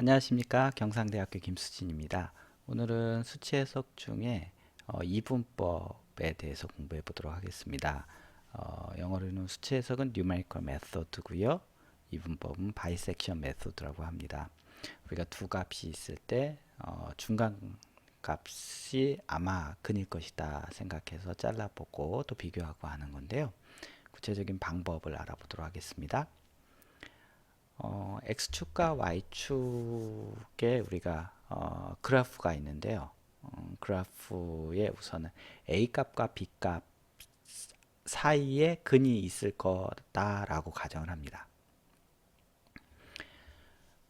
안녕하십니까 경상대학교 김수진입니다. 오늘은 수치 해석 중에 어, 이분법에 대해서 공부해 보도록 하겠습니다. 어, 영어로는 수치 해석은 numerical method고요. 이분법은 bisection method라고 합니다. 우리가 두 값이 있을 때 어, 중간 값이 아마 근일 것이다 생각해서 잘라보고 또 비교하고 하는 건데요. 구체적인 방법을 알아보도록 하겠습니다. 어, x축과 y축에 우리가 어, 그래프가 있는데요. 어, 그래프에 우선은 a 값과 b 값 사이에 근이 있을 거다라고 가정을 합니다.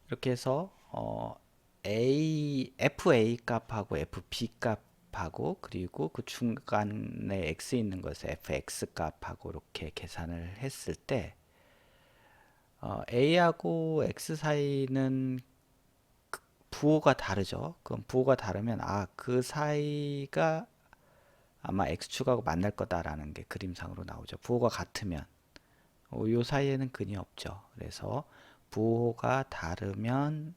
이렇게 해서 어, a fa 값하고 fb 값하고 그리고 그 중간에 x 있는 것을 fx 값하고 이렇게 계산을 했을 때 어, A하고 X 사이는 그 부호가 다르죠. 그럼 부호가 다르면 아 그 사이가 아마 X축하고 만날 거다라는 게 그림상으로 나오죠. 부호가 같으면 어, 요 사이에는 근이 없죠. 그래서 부호가 다르면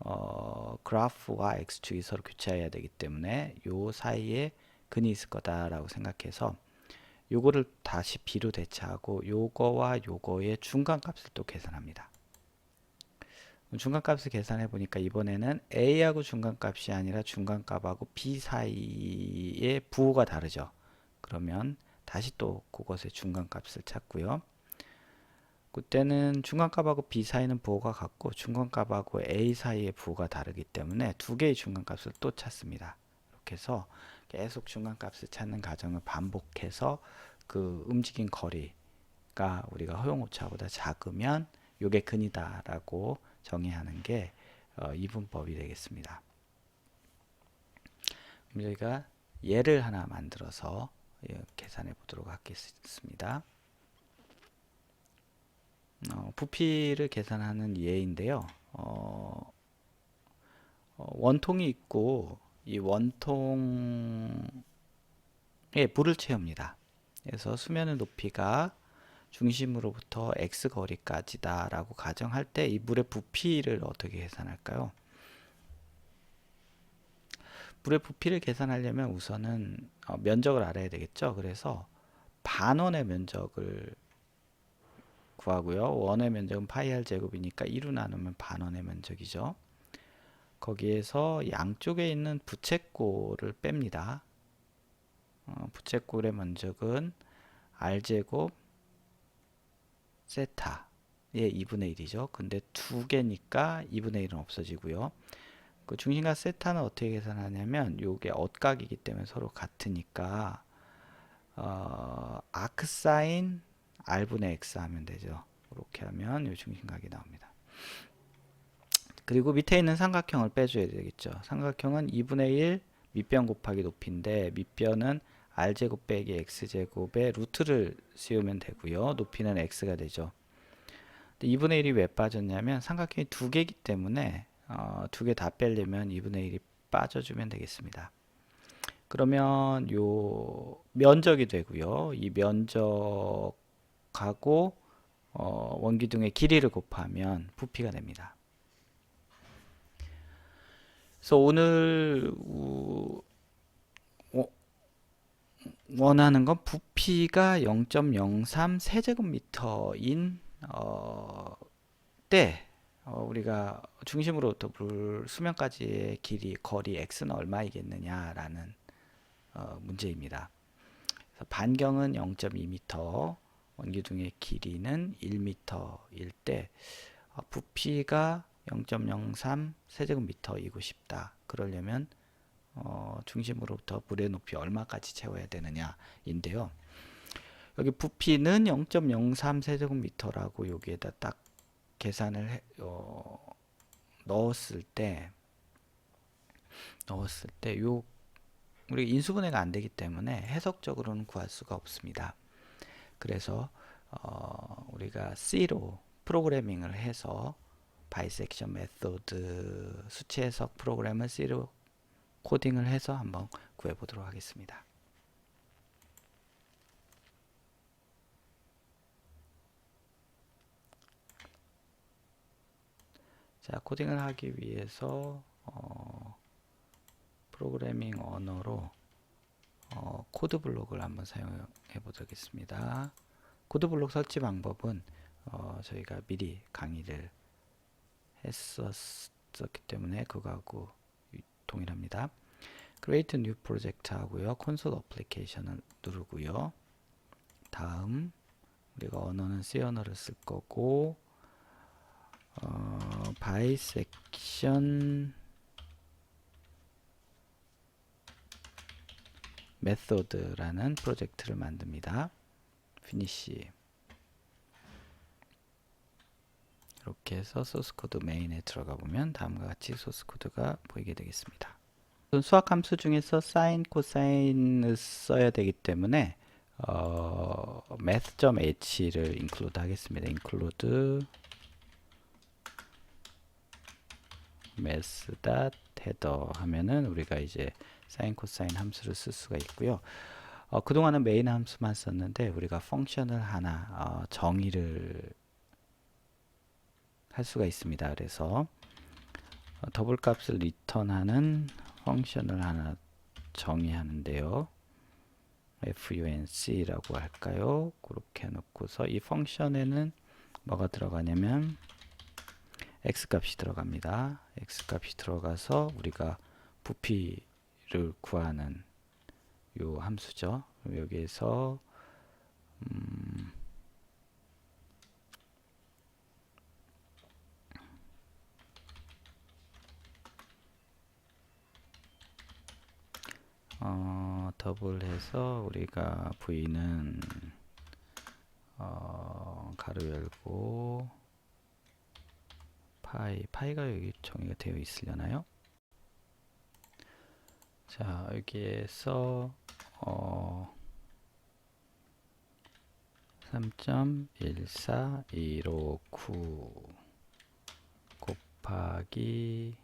어, 그래프와 X축이 서로 교차해야 되기 때문에 요 사이에 근이 있을 거다라고 생각해서 요거를 다시 b로 대체하고 요거와 요거의 중간값을 또 계산합니다. 중간값을 계산해 보니까 이번에는 a하고 중간값이 아니라 중간값하고 b 사이의 부호가 다르죠. 그러면 다시 또 그것의 중간값을 찾고요. 그때는 중간값하고 b 사이는 부호가 같고 중간값하고 a 사이의 부호가 다르기 때문에 두 개의 중간값을 또 찾습니다. 이렇게 해서 계속 중간값을 찾는 과정을 반복해서 그 움직인 거리가 우리가 허용오차보다 작으면 요게 근이다라고 정의하는 게 어, 이분법이 되겠습니다. 그럼 저희가 예를 하나 만들어서 예, 계산해 보도록 하겠습니다. 어, 부피를 계산하는 예인데요. 어, 어, 원통이 있고 이 원통에 물을 채웁니다. 그래서 수면의 높이가 중심으로부터 x 거리까지다 라고 가정할 때 이 물의 부피를 어떻게 계산할까요? 물의 부피를 계산하려면 우선은 어, 면적을 알아야 되겠죠. 그래서 반원의 면적을 구하고요. 원의 면적은 파이 r 제곱이니까 2로 나누면 반원의 면적이죠. 거기에서 양쪽에 있는 부채꼴을 뺍니다. 어, 부채꼴의 면적은 r제곱 세타의 2분의 1이죠. 근데 두 개니까 2분의 1은 없어지고요. 그 중심과 세타는 어떻게 계산하냐면 요게 엇각이기 때문에 서로 같으니까 어, 아크사인 r분의 x 하면 되죠. 이렇게 하면 요 중심각이 나옵니다. 그리고 밑에 있는 삼각형을 빼줘야 되겠죠. 삼각형은 2분의 1 밑변 곱하기 높이인데 밑변은 r제곱 빼기 x제곱의 루트를 씌우면 되고요. 높이는 x가 되죠. 2분의 1이 왜 빠졌냐면 삼각형이 두 개이기 때문에 어, 두 개 다 빼려면 2분의 1이 빠져주면 되겠습니다. 그러면 요 면적이 되고요. 이 면적하고 어, 원기둥의 길이를 곱하면 부피가 됩니다. 그래서 오늘 원하는 건 부피가 0.03 세제곱미터인 어, 때 어, 우리가 중심으로부터 물 수면까지의 길이 거리 x는 얼마이겠느냐라는 어, 문제입니다. 반경은 0.2m, 원기둥의 길이는 1m일 때 어, 부피가 0.03 세제곱미터이고 싶다. 그러려면 어, 중심으로부터 물의 높이 얼마까지 채워야 되느냐 인데요. 여기 부피는 0.03 세제곱미터라고 여기에다 딱 계산을 해, 어, 넣었을 때 넣었을 때 요 우리 인수분해가 안 되기 때문에 해석적으로는 구할 수가 없습니다. 그래서 어, 우리가 C로 프로그래밍을 해서 바이섹션 메소드 수치 해석 프로그램을 C로 코딩을 해서 한번 구해 보도록 하겠습니다. 자, 코딩을 하기 위해서 어, 프로그래밍 언어로 어, 코드 블록을 한번 사용해 보겠습니다. 코드 블록 설치 방법은 어, 저희가 미리 강의를 했었기 때문에 그거하고 유- 동일합니다. Create New Project 하고요. 콘솔 어플리케이션을 누르고요. 다음 우리가 언어는 C 언어를 쓸 거고 어, bisection method라는 프로젝트를 만듭니다. finish 이렇게 해서 소스 코드 메인에 들어가 보면 다음과 같이 소스 코드가 보이게 되겠습니다. 수학 함수 중에서 사인, 코사인을 써야 되기 때문에 어, math.h를 include 하겠습니다. include math.header 하면은 우리가 이제 사인, 코사인 함수를 쓸 수가 있고요. 어, 그동안은 메인 함수만 썼는데 우리가 펑션을 하나 어, 정의를 할 수가 있습니다. 그래서 어, 더블 값을 리턴하는 펑션을 하나 정의하는데요. func라고 할까요? 그렇게 놓고서 이 펑션에는 뭐가 들어가냐면 x 값이 들어갑니다. x 값이 들어가서 우리가 부피를 구하는 요 함수죠. 여기에서 음, 어, 더블해서 우리가 v는 어, 가로 열고 파이 파이가 여기 정의가 되어 있으려나요? 자 여기에서 어, 3.14159 곱하기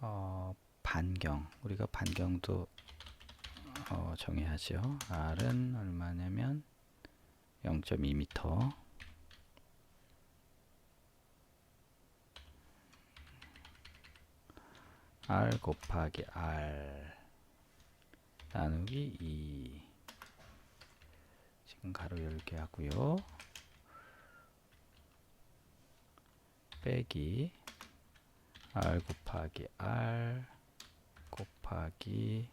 어, 반경 우리가 반경도 어, 정해야죠. R은 얼마냐면 0.2m R 곱하기 R 나누기 2 지금 가로 열게 하고요. 빼기 R 곱하기 R 곱하기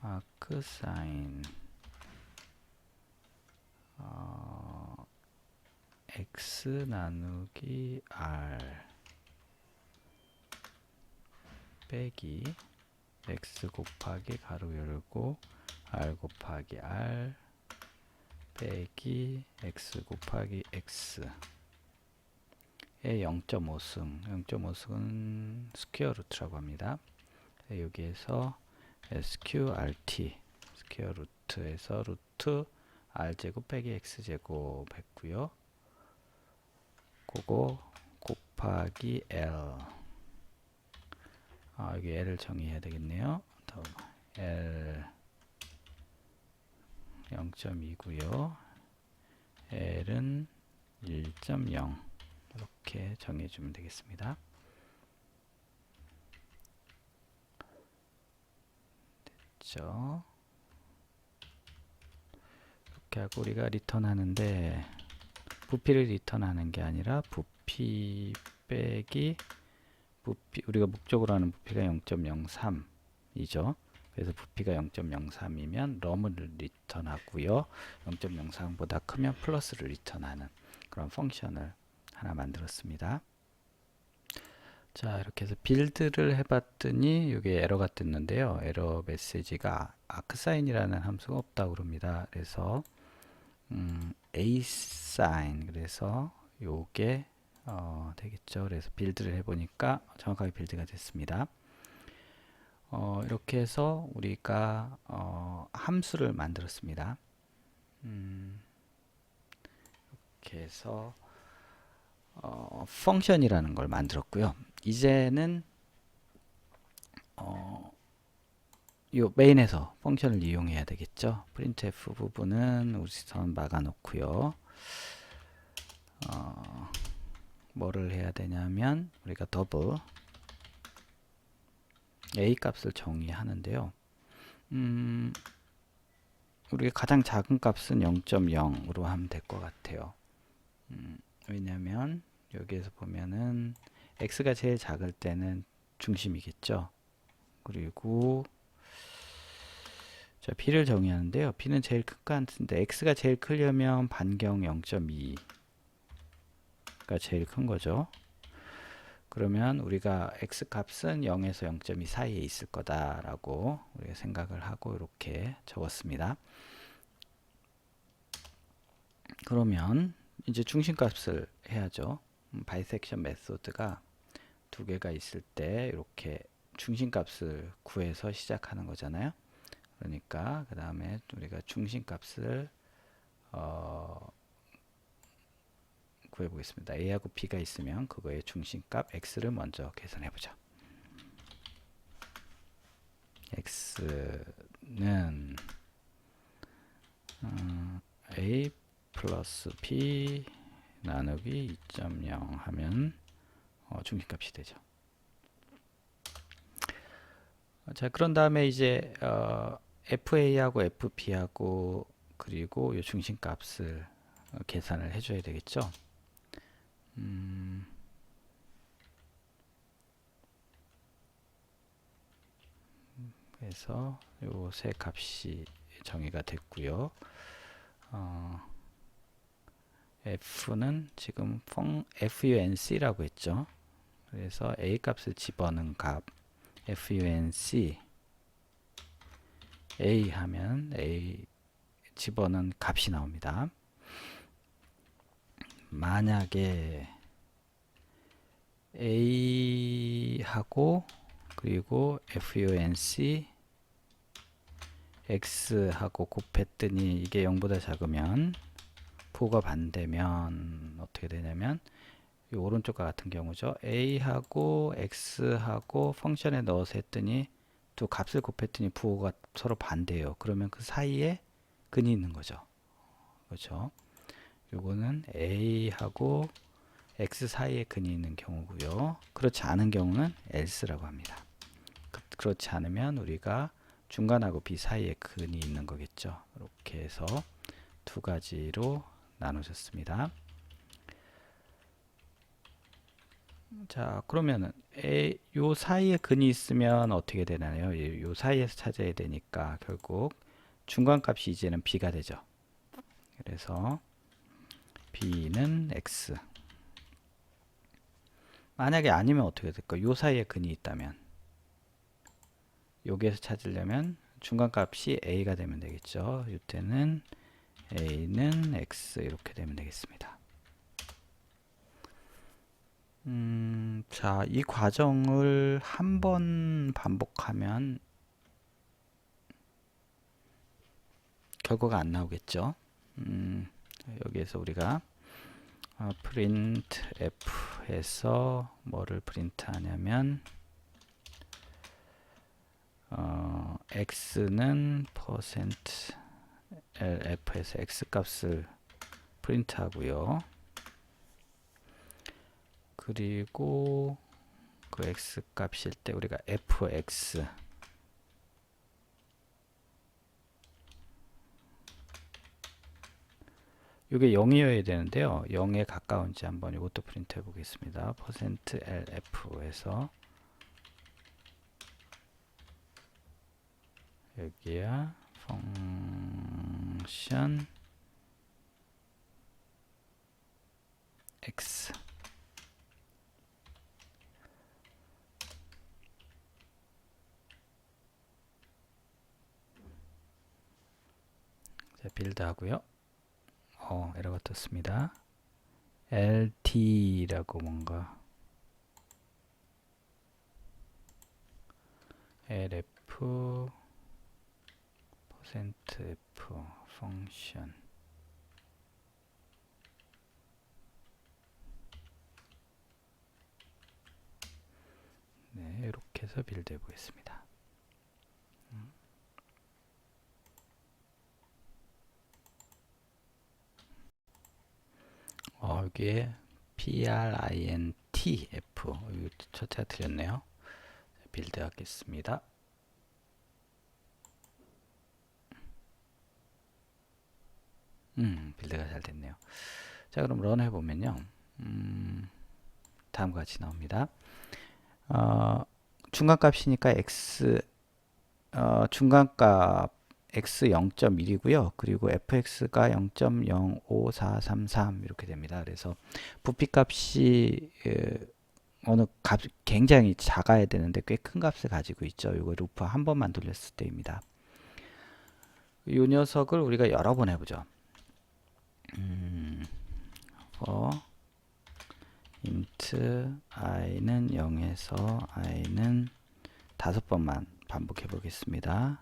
아크 사인 어, x 나누기 r 빼기 x 곱하기 가로 열고 r 곱하기 r 빼기 x 곱하기 x의 0.5승 0.5승은 스퀘어 루트라고 합니다. 여기에서 sqrt 스퀘어 루트에서 루트 r제곱 빼기 x제곱 했고요. 그거 곱하기 l 아, 여기 l을 정의해야 되겠네요. l 0.2고요. l은 1.0 이렇게 정해주면 되겠습니다. 됐죠? 이렇게 하고 우리가 리턴하는데 부피를 리턴하는 게 아니라 부피 빼기 부피 우리가 목적으로 하는 부피가 0.03이죠. 그래서 부피가 0.03이면 럼을 리턴하고요. 0.03보다 크면 플러스를 리턴하는 그런 펑션을 하나 만들었습니다. 자 이렇게 해서 빌드를 해봤더니 이게 에러가 떴는데요. 에러 메시지가 아크사인이라는 함수가 없다고 그럽니다. 그래서 음, asign 그래서 요게 어, 되겠죠. 그래서 빌드를 해보니까 정확하게 빌드가 됐습니다. 어, 이렇게 해서 우리가 어, 함수를 만들었습니다. 음, 이렇게 해서 어, 펑션이라는 걸 만들었고요. 이제는 어, 요 메인에서 펑션을 이용해야 되겠죠. printf 부분은 우선 막아 놓고요. 어, 뭐를 해야 되냐면 우리가 더블 a 값을 정의하는데요. 음, 우리가 가장 작은 값은 0.0으로 하면 될 것 같아요. 음, 왜냐하면 여기에서 보면은 x가 제일 작을 때는 중심이겠죠. 그리고 자, b를 정의하는데요. b는 제일 큰거 같은데 x가 제일 크려면 반경 0.2가 제일 큰 거죠. 그러면 우리가 x 값은 0에서 0.2 사이에 있을 거다라고 우리가 생각을 하고 이렇게 적었습니다. 그러면 이제 중심값을 해야죠. 음, 바이섹션 메소드가 두 개가 있을 때 이렇게 중심값을 구해서 시작하는 거잖아요. 그러니까 그 다음에 우리가 중심값을 어, 구해 보겠습니다. a하고 b가 있으면 그거의 중심값 x를 먼저 계산해 보죠. x는 어, a 플러스 b 나누기 2.0 하면 어, 중심값이 되죠. 자 그런 다음에 이제 어, FA하고 FP하고 그리고 이 중심값을 어, 계산을 해줘야 되겠죠. 음, 그래서 요 세 값이 정의가 됐고요. 어, F는 지금 펑 FUNC라고 했죠. 그래서 A 값을 집어넣은 값 FUNC A 하면 A 집어넣은 값이 나옵니다. 만약에 A하고 그리고 FUNC X하고 곱했더니 이게 0보다 작으면 부호가 반대면 어떻게 되냐면 이 오른쪽과 같은 경우죠. A하고 X하고 펑션에 넣어서 했더니 두 값을 곱했더니 부호가 서로 반대예요. 그러면 그 사이에 근이 있는 거죠. 그렇죠? 요거는 A하고 X 사이에 근이 있는 경우고요. 그렇지 않은 경우는 else라고 합니다. 그, 렇지 않으면 우리가 중간하고 B 사이에 근이 있는 거겠죠. 이렇게 해서 두 가지로 나누셨습니다. 자, 그러면은 요 사이에 근이 있으면 어떻게 되나요? 요 사이에서 찾아야 되니까 결국 중간값이 이제는 B가 되죠. 그래서 B는 X. 만약에 아니면 어떻게 될까? 요 사이에 근이 있다면 여기에서 찾으려면 중간값이 A가 되면 되겠죠. 이때는 A는 X 이렇게 되면 되겠습니다. 음, 자, 이 과정을 한 번 반복하면 결과가 안 나오겠죠. 음, 여기에서 우리가 어, print f에서 뭐를 프린트 하냐면 어, x는 퍼센트 lf에서 x 값을 프린트 하고요. 그리고 그 x 값일 때 우리가 fx 이게 0이어야 되는데요. 0에 가까운지 한번 이것도 프린트 해 보겠습니다. %lf에서 여기야 펑 션 x 자, 빌드 하고요. 어, 에러가 떴습니다. LT라고 뭔가 LF F function 네, 이렇게 해서 빌드해 보겠습니다. 음. 어, 여기에 printf 첫째가 틀렸네요. 빌드 하겠습니다. 음, 빌드가 잘 됐네요. 자, 그럼 런 해보면요. 음, 다음과 같이 나옵니다. 어, 중간값이니까 x 어, 중간값 x 0.1이고요. 그리고 fx가 0.05433 이렇게 됩니다. 그래서 부피값이 에, 어느 값 굉장히 작아야 되는데 꽤 큰 값을 가지고 있죠. 이거 루프 한 번만 돌렸을 때입니다. 이 녀석을 우리가 여러 번 해보죠. 음, for int i는 0에서 i는 다섯 번만 반복해 보겠습니다.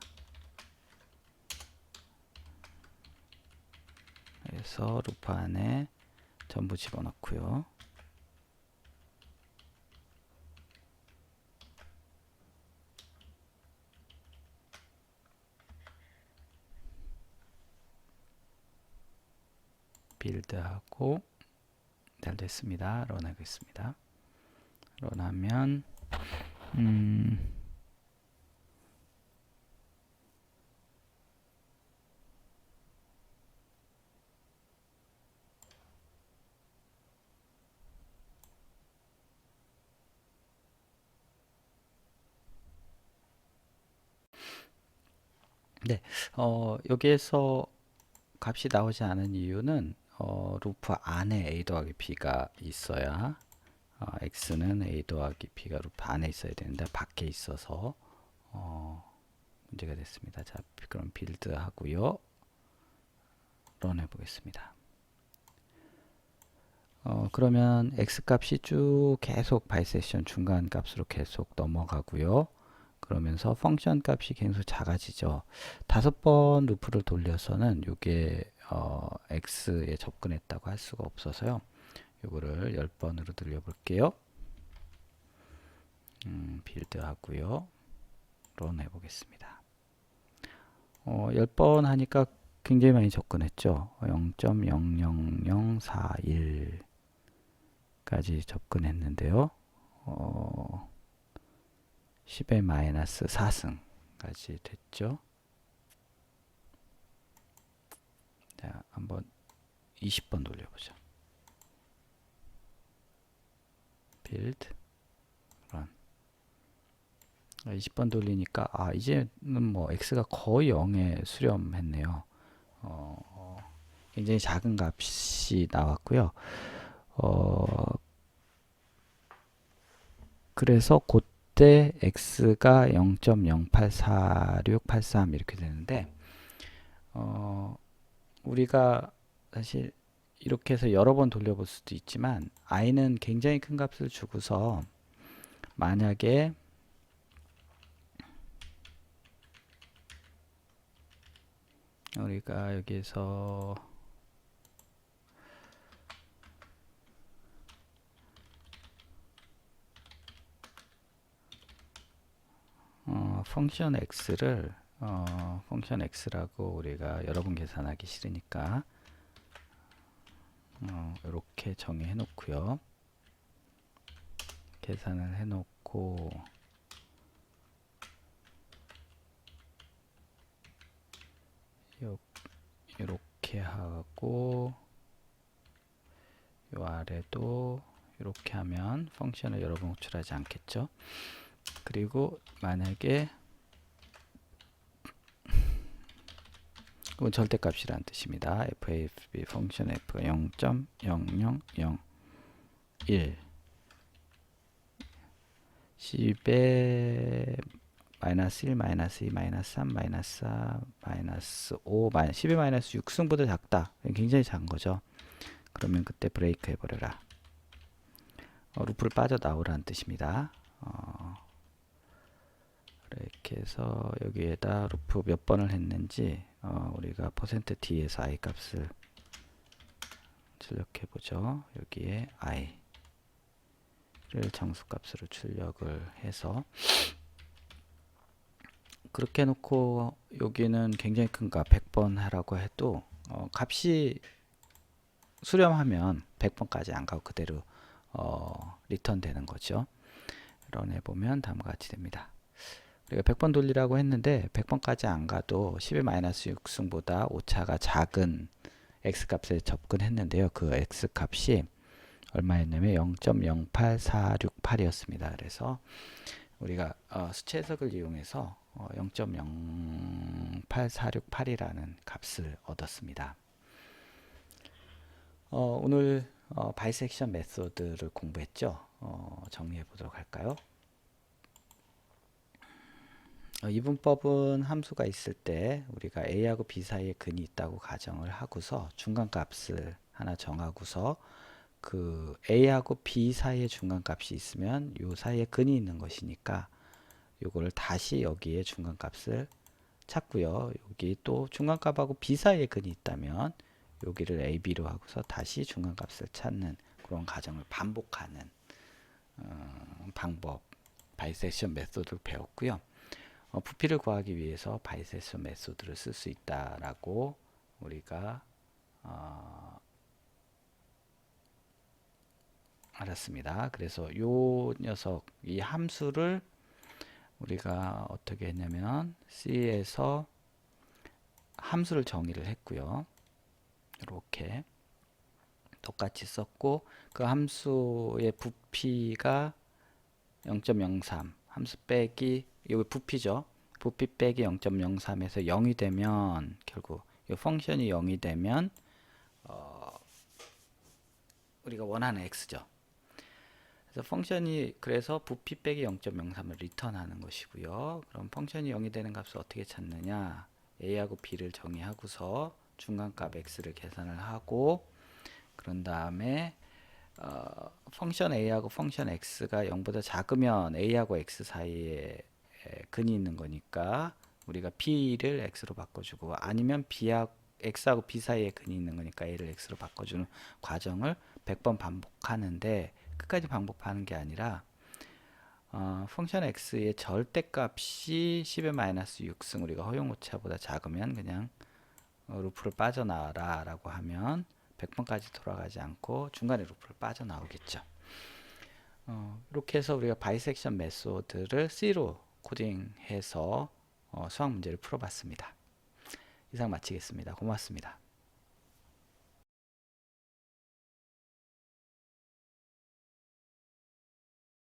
그래서 루프 안에 전부 집어넣고요. 빌드하고 잘 됐습니다. 런 하겠습니다. 런 하면 음 네, 어, 여기에서 값이 나오지 않은 이유는 어, 루프 안에 a 더하기 b가 있어야 어, x는 a 더하기 b가 루프 안에 있어야 되는데 밖에 있어서 어, 문제가 됐습니다. 자, 그럼 빌드 하고요. 런 해보겠습니다. 어, 그러면 x 값이 쭉 계속 바이세션 중간 값으로 계속 넘어가고요. 그러면서 펑션 값이 계속 작아지죠. 다섯 번 루프를 돌려서는 이게 어, x에 접근했다고 할 수가 없어서요. 이거를 10번으로 돌려볼게요. 음, 빌드 하고요. 런 해보겠습니다. 어, 10번 하니까 굉장히 많이 접근했죠. 0.00041까지 접근했는데요. 어, 10의 마이너스 4승까지 됐죠. 자, 한번 20번 돌려보죠. build run 20번 돌리니까 아 이제는 뭐 x가 거의 0에 수렴했네요. 어, 굉장히 작은 값이 나왔고요. 어, 그래서 그때 x가 0.084683 이렇게 되는데 어, 우리가 사실 이렇게 해서 여러 번 돌려볼 수도 있지만 i는 굉장히 큰 값을 주고서 만약에 우리가 여기서 어, 펑션 x를 어, 펑션 x라고 우리가 여러 번 계산하기 싫으니까 어, 이렇게 정의해 놓고요. 계산을 해 놓고 이렇게 하고 요 아래도 이렇게 하면 펑션을 여러 번 호출하지 않겠죠. 그리고 만약에 그건 절대값이라는 뜻입니다. FAB 펑션 F가 0.0001 10에 마이너스 1, 마이너스 2, 마이너스 3, 마이너스 4, 마이너스 5, 마이너스 10의 마이너스 6승보다 작다. 굉장히 작은 거죠. 그러면 그때 브레이크 해버려라. 어, 루프를 빠져나오라는 뜻입니다. 어, 이렇게 해서 여기에다 루프 몇 번을 했는지 어, 우리가 퍼센트 %t에서 i 값을 출력해 보죠. 여기에 i를 정수 값으로 출력을 해서 그렇게 놓고 여기는 굉장히 큰 값 100번 하라고 해도 어, 값이 수렴하면 100번까지 안 가고 그대로 어, 리턴 되는 거죠. 런해 보면 다음과 같이 됩니다. 우리가 100번 돌리라고 했는데 100번까지 안 가도 12-6승보다 오차가 작은 x값에 접근했는데요. 그 x값이 얼마였냐면 0.08468이었습니다. 그래서 우리가 어, 수치 해석을 이용해서 어, 0.08468이라는 값을 얻었습니다. 어, 오늘 어, 바이섹션 메소드를 공부했죠. 어, 정리해 보도록 할까요? 어, 이분법은 함수가 있을 때 우리가 a하고 b 사이에 근이 있다고 가정을 하고서 중간값을 하나 정하고서 그 a하고 b 사이에 중간값이 있으면 요 사이에 근이 있는 것이니까 요거를 다시 여기에 중간값을 찾고요. 여기 또 중간값하고 b 사이에 근이 있다면 여기를 a, b로 하고서 다시 중간값을 찾는 그런 과정을 반복하는 어, 방법 바이섹션 메소드를 배웠고요. 어, 부피를 구하기 위해서 바이섹션 메소드를 쓸 수 있다라고 우리가 어, 알았습니다. 그래서 요 녀석 이 함수를 우리가 어떻게 했냐면 C에서 함수를 정의를 했고요. 이렇게 똑같이 썼고 그 함수의 부피가 0.03 함수 빼기 이거 부피죠. 부피 빼기 0.03에서 0이 되면 결국 이 펑션이 0이 되면 어, 우리가 원하는 x죠. 그래서 펑션이 그래서 부피 빼기 0.03을 리턴하는 것이고요. 그럼 펑션이 0이 되는 값을 어떻게 찾느냐? a하고 b를 정의하고서 중간값 x를 계산을 하고 그런 다음에 어, 펑션 a하고 펑션 x가 0보다 작으면 a하고 x 사이에 근이 있는 거니까 우리가 b를 x로 바꿔주고 아니면 b하고 x하고 b 사이에 근이 있는 거니까 a를 x로 바꿔주는 과정을 100번 반복하는데 끝까지 반복하는 게 아니라 어, 펑션 x의 절대값이 10의 마이너스 6승 우리가 허용 오차보다 작으면 그냥 어, 루프를 빠져나와라 라고 하면 100번까지 돌아가지 않고 중간에 루프를 빠져나오겠죠. 어, 이렇게 해서 우리가 바이섹션 메소드를 C로 코딩해서 어, 수학 문제를 풀어봤습니다. 이상 마치겠습니다. 고맙습니다.